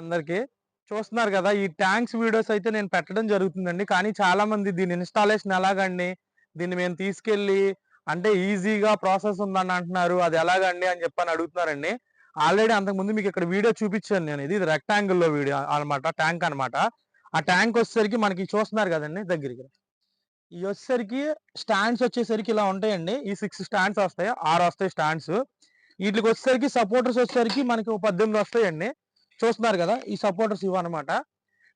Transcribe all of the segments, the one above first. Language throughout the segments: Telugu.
అందరికి చూస్తున్నారు కదా ఈ ట్యాంక్స్ వీడియోస్ అయితే నేను పెట్టడం జరుగుతుందండి. కానీ చాలా మంది దీని ఇన్స్టాలేషన్ ఎలాగండి? దీన్ని మేము తీసుకెళ్ళి అంటే ఈజీగా ప్రాసెస్ ఉందని అంటున్నారు. అది ఎలాగండి అని చెప్పని అడుగుతున్నారండి. ఆల్రెడీ అంతకుముందు మీకు ఇక్కడ వీడియో చూపించాను నేను. ఇది రెక్టాంగిల్లో వీడియో అన్నమాట ట్యాంక్ అనమాట. ఆ ట్యాంక్ వచ్చేసరికి మనకి చూస్తున్నారు కదండి దగ్గరికి. ఇవి వచ్చేసరికి స్టాండ్స్ వచ్చేసరికి ఇలా ఉంటాయండి. ఈ సిక్స్ స్టాండ్స్ వస్తాయి ఆరు వస్తాయి స్టాండ్స్. వీటికి వచ్చేసరికి సపోర్టర్స్ వచ్చేసరికి మనకి పద్దెనిమిది వస్తాయండి. చూస్తున్నారు కదా ఈ సపోర్టర్స్ ఇవ్వ అనమాట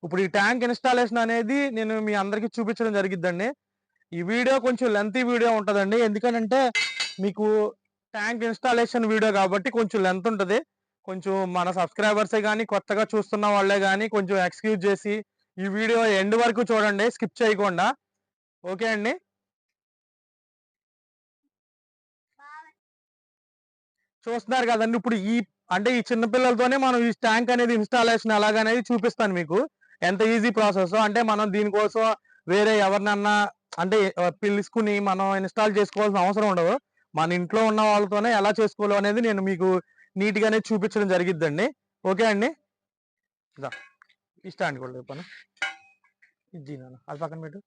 ఇప్పుడు ఈ ట్యాంక్ ఇన్స్టాలేషన్ అనేది నేను మీ అందరికి చూపించడం జరిగిద్దండి. ఈ వీడియో కొంచెం లెంతీ వీడియో ఉంటుందండి. ఎందుకంటే మీకు ట్యాంక్ ఇన్స్టాలేషన్ వీడియో కాబట్టి కొంచెం లెంత్ ఉంటుంది. కొంచెం మన సబ్స్క్రైబర్సే కానీ కొత్తగా చూస్తున్న వాళ్ళే కానీ కొంచెం ఎక్స్క్యూజ్ చేసి ఈ వీడియో ఎండ్ వరకు చూడండి. స్కిప్ చేయకుండా. ఓకే అండి? చూస్తున్నారు కదండి. ఇప్పుడు ఈ అంటే ఈ చిన్నపిల్లలతోనే మనం ఈ ట్యాంక్ అనేది ఇన్స్టాలేషన్ ఎలాగనేది చూపిస్తాను మీకు. ఎంత ఈజీ ప్రాసెస్? అంటే మనం దీనికోసం వేరే ఎవరినన్నా అంటే పిలుచుకుని మనం ఇన్స్టాల్ చేసుకోవాల్సిన అవసరం ఉండదు. మన ఇంట్లో ఉన్న వాళ్ళతోనే ఎలా చేసుకోవాలి అనేది నేను మీకు నీట్గానే చూపించడం జరిగిద్దండి. ఓకే అండి? ఇదా. ఈ స్టాండ్ కూడా చెప్పాను ఇది అది పక్కన పెట్టు.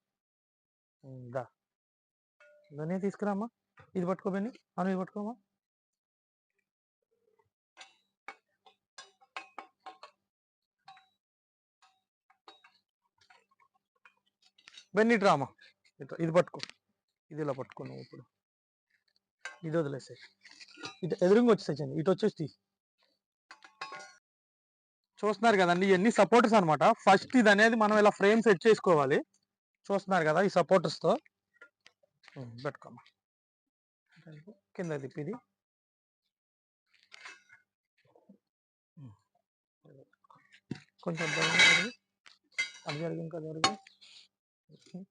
ఉమ్, దా ఇదన్నీ తీసుకురామ్మా. ఇది పట్టుకోబెని అను ఇది పట్టుకోమా బెన్ని డ్రామా. ఇట్లా ఇది పట్టుకో. ఇది ఇలా పట్టుకున్నావు ఇప్పుడు. ఇది వదిలేసాయి ఇటు ఎదురుగా వచ్చేసాయి ఇటు వచ్చేసి చూస్తున్నారు కదండి ఇవన్నీ సపోర్టర్స్ అనమాట ఫస్ట్ ఇది అనేది మనం ఇలా ఫ్రేమ్ సెట్ చేసుకోవాలి. చూస్తున్నారు కదా ఈ సపోర్టర్స్తో పెట్టుకోమా పెట్టుకోమ్మా. కింద తిప్పి ఇది. కొంచెం అది జరిగి, అది జరిగి. Okay.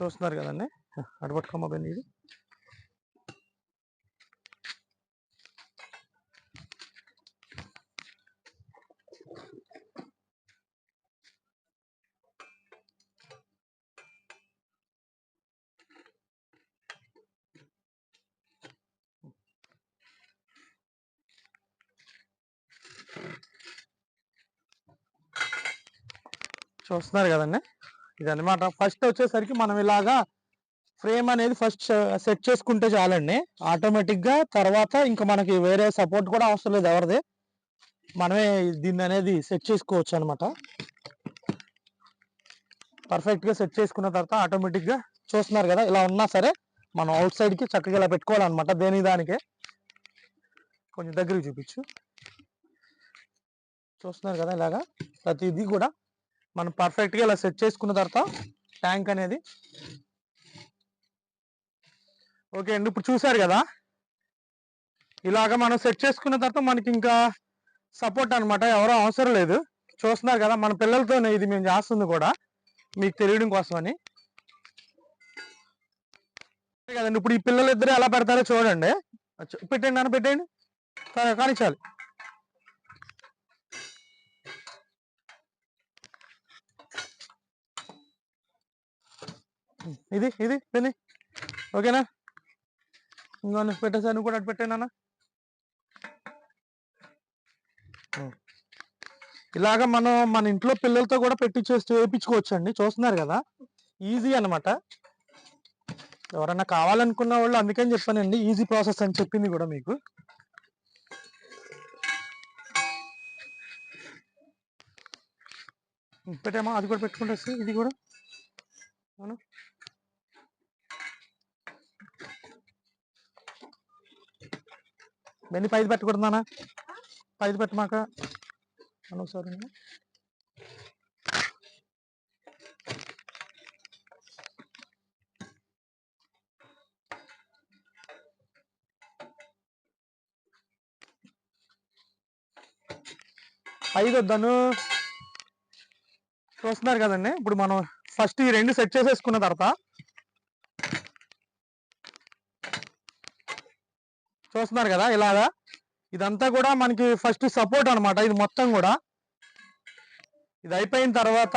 చూస్తున్నారు కదండి. అటు పట్టుకోమా బెన్ని ఇది. చూస్తున్నారు కదండి. ఇదన్నమాట. ఫస్ట్ వచ్చేసరికి మనం ఇలాగా ఫ్రేమ్ అనేది ఫస్ట్ సెట్ చేసుకుంటే చాలండి. ఆటోమేటిక్గా తర్వాత ఇంకా మనకి వేరే సపోర్ట్ కూడా అవసరం లేదు ఎవరిది. మనమే దీన్ని అనేది సెట్ చేసుకోవచ్చు అనమాట పర్ఫెక్ట్గా సెట్ చేసుకున్న తర్వాత ఆటోమేటిక్గా చూస్తున్నారు కదా ఇలా ఉన్నా సరే మనం అవుట్ సైడ్కి చక్కగా ఇలా పెట్టుకోవాలన్నమాట దేని దానికే. కొంచెం దగ్గరికి చూపించు. చూస్తున్నారు కదా ఇలాగా. ప్రతిదీ కూడా మనం పర్ఫెక్ట్గా ఇలా సెట్ చేసుకున్న తర్వాత ట్యాంక్ అనేది ఓకే అండి ఇప్పుడు చూసారు కదా? ఇలాగ మనం సెట్ చేసుకున్న తర్వాత మనకి ఇంకా సపోర్ట్ అనమాట ఎవరో అవసరం లేదు. చూస్తున్నారు కదా మన పిల్లలతోనే ఇది మేము చేస్తుంది కూడా మీకు తెలియడం కోసమని. కదండి ఇప్పుడు ఈ పిల్లలు ఇద్దరు ఎలా పెడతారో చూడండి. పెట్టండి అని పెట్టండి. సరే కానీ చాలు ఇది ఇది పెని ఓకేనా? ఇంకో పెట్టేసా నువ్వు కూడా అటు పెట్టానా ఇలాగ మనం మన ఇంట్లో పిల్లలతో కూడా పెట్టించేసి వేయించుకోవచ్చు అండి చూస్తున్నారు కదా? ఈజీ అన్నమాట. ఎవరన్నా కావాలనుకున్న వాళ్ళు అందుకని చెప్పానండి. ఈజీ ప్రాసెస్ అని చెప్పింది కూడా మీకు. పెట్టామా అది కూడా పెట్టుకుంటే ఇది కూడా. అవును. బెన్ని పైది పెట్టకూడదానా పైది పెట్టమాక? అను ఒకసారి. ఐదు వద్దాను చూస్తున్నారు కదండి. ఇప్పుడు మనం ఫస్ట్ ఈ రెండు సెట్ చేసేసుకున్న తర్వాత చూస్తున్నారు కదా ఇలాగా? ఇదంతా కూడా మనకి ఫస్ట్ సపోర్ట్ అనమాట ఇది మొత్తం కూడా. ఇది అయిపోయిన తర్వాత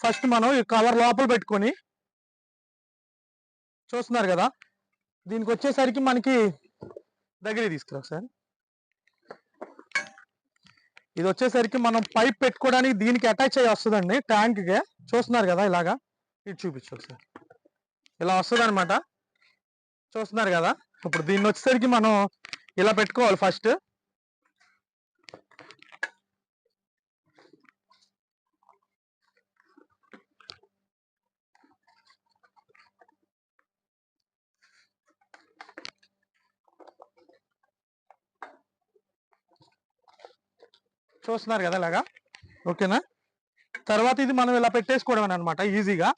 ఫస్ట్ మనం ఈ కవర్ లోపల పెట్టుకొని చూస్తున్నారు కదా? దీనికి వచ్చేసరికి మనకి దగ్గర తీసుకురా సార్ ఇది వచ్చేసరికి మనం పైప్ పెట్టుకోవడానికి దీనికి అటాచ్ అయ్యి వస్తుందండి ట్యాంక్కి చూస్తున్నారు కదా ఇలాగా? ఇది చూపించు ఒకసారి. ఇలా వస్తుంది అనమాట చూస్తున్నారు కదా? ఇప్పుడు దీన్ని వచ్చేసరికి మనం ఇలా పెట్టుకోవాలి ఫస్ట్. చూస్తున్నారు కదా ఇలాగా? ఓకేనా? తర్వాత ఇది మనం ఇలా పెట్టేసుకోవడం అనమాట ఈజీగా.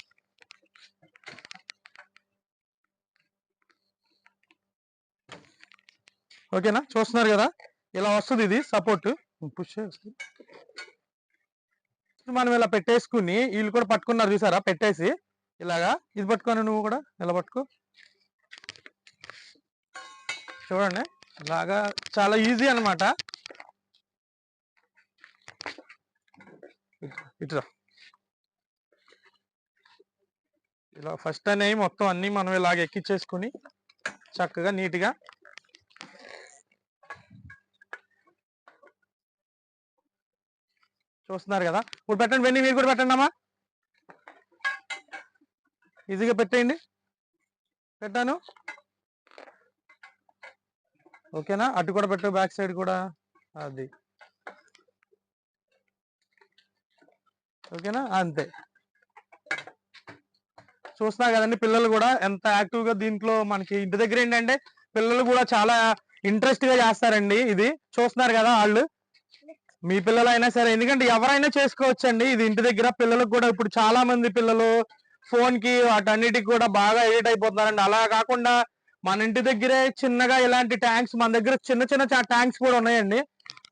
ఓకేనా? చూస్తున్నారు కదా? ఇలా వస్తుంది ఇది సపోర్ట్ పుష్ మనం ఇలా పెట్టేసుకుని వీళ్ళు కూడా పట్టుకున్నారు చూసారా? పెట్టేసి ఇలాగా. ఇది పట్టుకొని నువ్వు కూడా ఇలా పట్టుకో. చూడండి. ఇలాగా చాలా ఈజీ అనమాట ఇట్లా ఇలా ఫస్ట్ అనేవి మొత్తం అన్ని మనం ఇలాగ ఎక్కించేసుకుని చక్కగా నీట్గా చూస్తున్నారు కదా. ఇప్పుడు పెట్టండి వెన్నీ మీరు కూడా పెట్టండి అమ్మా. ఈజీగా పెట్టేయండి. పెట్టాను. ఓకేనా? అటు కూడా పెట్టు బ్యాక్ సైడ్ కూడా అది. ఓకేనా? అంతే. చూస్తున్నారు కదండి పిల్లలు కూడా ఎంత యాక్టివ్గా దీంట్లో మనకి ఇంటి దగ్గర ఏంటంటే పిల్లలు కూడా చాలా ఇంట్రెస్ట్గా చేస్తారండి ఇది. చూస్తున్నారు కదా వాళ్ళు. మీ పిల్లలు అయినా సరే ఎందుకంటే ఎవరైనా చేసుకోవచ్చండి. ఇది ఇంటి దగ్గర పిల్లలకు కూడా ఇప్పుడు చాలా మంది పిల్లలు ఫోన్కి వాటన్నిటికి కూడా బాగా ఎడిట్ అయిపోతున్నారండి. అలా కాకుండా మన ఇంటి దగ్గరే చిన్నగా ఇలాంటి ట్యాంక్స్ మన దగ్గర చిన్న చిన్న ట్యాంక్స్ కూడా ఉన్నాయండి.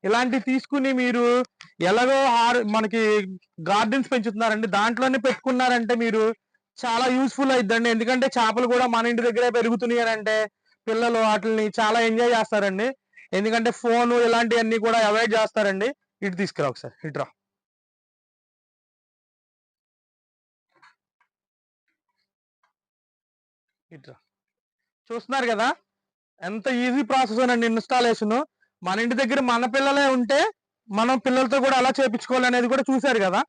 ఇలాంటివి తీసుకుని మీరు ఎలాగో హార్ మనకి గార్డెన్స్ పెంచుతున్నారండి. దాంట్లోనే పెట్టుకున్నారంటే మీరు చాలా యూస్ఫుల్ అయిద్దండి. ఎందుకంటే చేపలు కూడా మన ఇంటి దగ్గరే పెరుగుతున్నాయి అని అంటే పిల్లలు వాటిని చాలా ఎంజాయ్ చేస్తారండి. ఎందుకంటే ఫోన్ ఇలాంటివన్నీ కూడా అవాయిడ్ చేస్తారండి. ఇటు తీసుకురా ఒకసారి ఇటు రా. ఇటు చూస్తున్నారు కదా? ఎంత ఈజీ ప్రాసెస్ అండి ఇన్స్టాలేషన్. మన ఇంటి దగ్గర మన పిల్లలే ఉంటే మనం పిల్లలతో కూడా అలా చేపించుకోవాలి అనేది కూడా చూశారు కదా?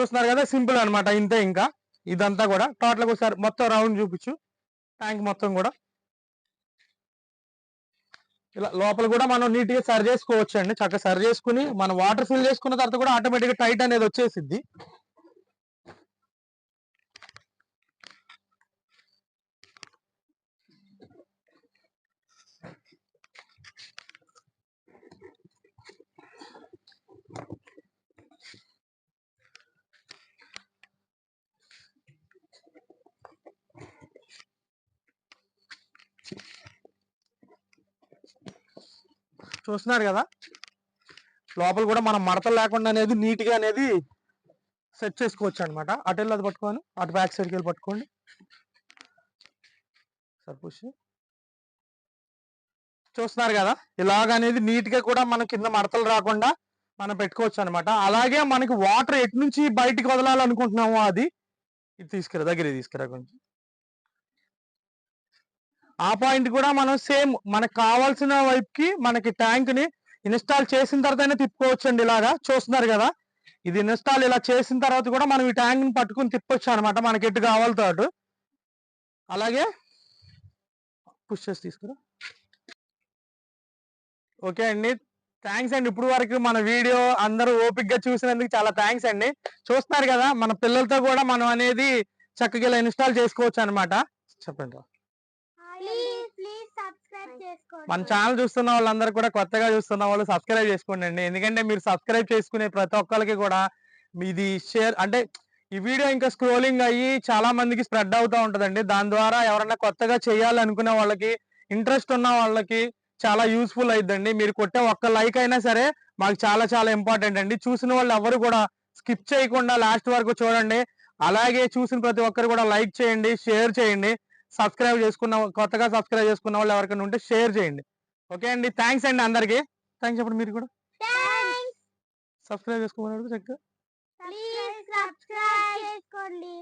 చూస్తున్నారు కదా? సింపుల్ అనమాట ఇంతే ఇంకా. ఇదంతా కూడా. టోటల్గా ఒకసారి మొత్తం రౌండ్ చూపించు. ట్యాంక్ మొత్తం కూడా. ఇలా లోపల కూడా మనం నీట్గా సరి చేసుకోవచ్చు అండి చక్కగా సరి చేసుకుని మనం వాటర్ ఫిల్ చేసుకున్న తర్వాత కూడా ఆటోమేటిక్గా టైట్ అనేది వచ్చేసిద్ది. చూస్తున్నారు కదా? లోపల కూడా మనం మడతలు లేకుండా అనేది నీట్గా అనేది సెట్ చేసుకోవచ్చు అనమాట అటు వెళ్ళి అది పట్టుకోను అటు బ్యాక్ సైడ్కి వెళ్ళి పట్టుకోండి. సరిపూసి చూస్తున్నారు కదా? ఇలాగ అనేది నీట్గా కూడా మన కింద మడతలు రాకుండా మనం పెట్టుకోవచ్చు అనమాట అలాగే మనకి వాటర్ ఎటు నుంచి బయటికి వదలాలనుకుంటున్నామో అది ఇది తీసుకురా దగ్గర తీసుకురా కొంచెం. ఆ పాయింట్ కూడా మనం సేమ్ మనకు కావాల్సిన వైపుకి మనకి ట్యాంక్ని ఇన్స్టాల్ చేసిన తర్వాతనే తిప్పుకోవచ్చు అండి ఇలాగా. చూస్తున్నారు కదా? ఇది ఇన్స్టాల్ ఇలా చేసిన తర్వాత కూడా మనం ఈ ట్యాంక్ని పట్టుకుని తిప్పొచ్చు అనమాట మనకి ఎటు కావాలతో అటు. అలాగే పుష్ చేసి తీసుకురా. ఓకే అండి. థ్యాంక్స్ అండి. ఇప్పుడు వరకు మన వీడియో అందరూ ఓపిక్గా చూసినందుకు చాలా థ్యాంక్స్ అండి. చూస్తున్నారు కదా? మన పిల్లలతో కూడా మనం అనేది చక్కగా ఇలా ఇన్స్టాల్ చేసుకోవచ్చు అనమాట చెప్పండి రా. ప్లీజ్ ప్లీజ్ సబ్స్క్రైబ్ చేసుకోండి మన ఛానల్ చూస్తున్న వాళ్ళందరూ కూడా కొత్తగా చూస్తున్న వాళ్ళు సబ్స్క్రైబ్ చేసుకోండి అండి ఎందుకంటే మీరు సబ్స్క్రైబ్ చేసుకునే ప్రతి ఒక్కరికి కూడా మీది షేర్ అంటే ఈ వీడియో ఇంకా స్క్రోలింగ్ అయ్యి చాలా మందికి స్ప్రెడ్ అవుతూ ఉంటదండి. దాని ద్వారా ఎవరైనా కొత్తగా చేయాలనుకునే వాళ్ళకి ఇంట్రెస్ట్ ఉన్న వాళ్ళకి చాలా యూస్ఫుల్ అయిద్దండి. మీరు కొట్టే ఒక్క లైక్ అయినా సరే మాకు చాలా చాలా ఇంపార్టెంట్ అండి. చూసిన వాళ్ళు ఎవరు కూడా స్కిప్ చేయకుండా లాస్ట్ వరకు చూడండి. అలాగే చూసిన ప్రతి ఒక్కరు కూడా లైక్ చేయండి షేర్ చేయండి. సబ్స్క్రైబ్ చేసుకున్న కొత్తగా సబ్స్క్రైబ్ చేసుకున్న వాళ్ళు ఎవరికైనా ఉంటే షేర్ చేయండి. ఓకే అండి థ్యాంక్స్ అండి అందరికి. థ్యాంక్స్ చెప్పండి మీరు కూడా. సబ్స్క్రైబ్ చేసుకోమన్నాడు చక్కగా. ప్లీజ్ సబ్స్క్రైబ్ చేసుకోండి.